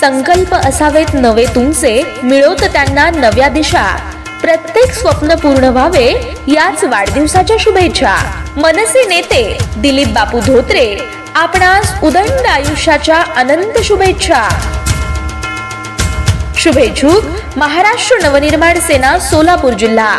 संकल्प असावेत नवे तुमचे मिळवत त्यांना नव्या दिशा. प्रत्येक स्वप्न पूर्ण व्हावे याच वाढदिवसाच्या शुभेच्छा. मनसे नेते दिलीप बापू धोत्रे आपणास उदंड आयुष्याच्या अनंत शुभेच्छा. शुभेच्छुक महाराष्ट्र नवनिर्माण सेना सोलापूर जिल्हा.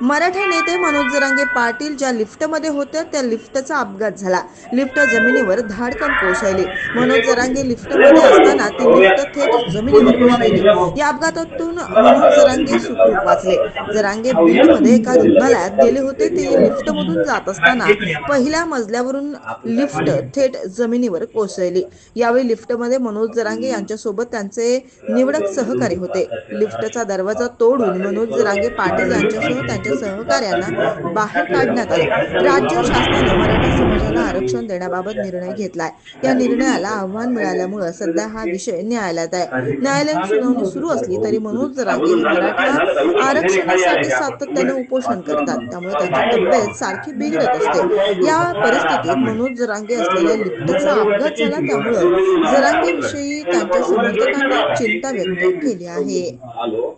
मराठा नेते मनोज जरांगे पाटील ज्या लिफ्टमध्ये होत्या त्या लिफ्टचा अपघात झाला. लिफ्ट जमिनीवर धाडकन कोसळली मनोज जरांगे लिफ्टमध्ये असताना ती लिफ्ट थेट जमिनीवर कोसळली या अपघातातून मनोज जरांगे सुखरूप वाचले. जरांगे बीडमध्ये एका रुग्णालयात गेले होते. ते लिफ्टमधून जात असताना पहिल्या मजल्यावरून लिफ्ट थेट जमिनीवर कोसळली. यावेळी लिफ्टमध्ये मनोज जरांगे यांच्यासोबत त्यांचे निवडक सहकारी होते. लिफ्टचा दरवाजा तोडून मनोज जरांगे पाटील यांच्यासह त्यांच्या सहकार्यांना बाहेर काढण्यात आले. राज्य शासनाने मराठा समाजाला आरक्षण देण्याबाबत निर्णय घेतलाय. या निर्णयाला आव्हान मिळाल्यामुळे सध्या हा विषय न्यायालयात आहे. न्यायालयीन सुनावणी सुरू असली तरी मनोज जरांगे हे मराठा आरक्षणासाठी सातत्याने उपोषण करतात. त्यामुळे त्यांची तब्येत सारखी बिघडत असते. या परिस्थितीत मनोज जरांगे असलेल्या लिफ्टचा अपघात झाला. त्यामुळे जरांगे विषयी त्यांच्या समर्थकांनी चिंता व्यक्त केली आहे.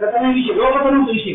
ప్రధాన విషయం లోకతనం చూసి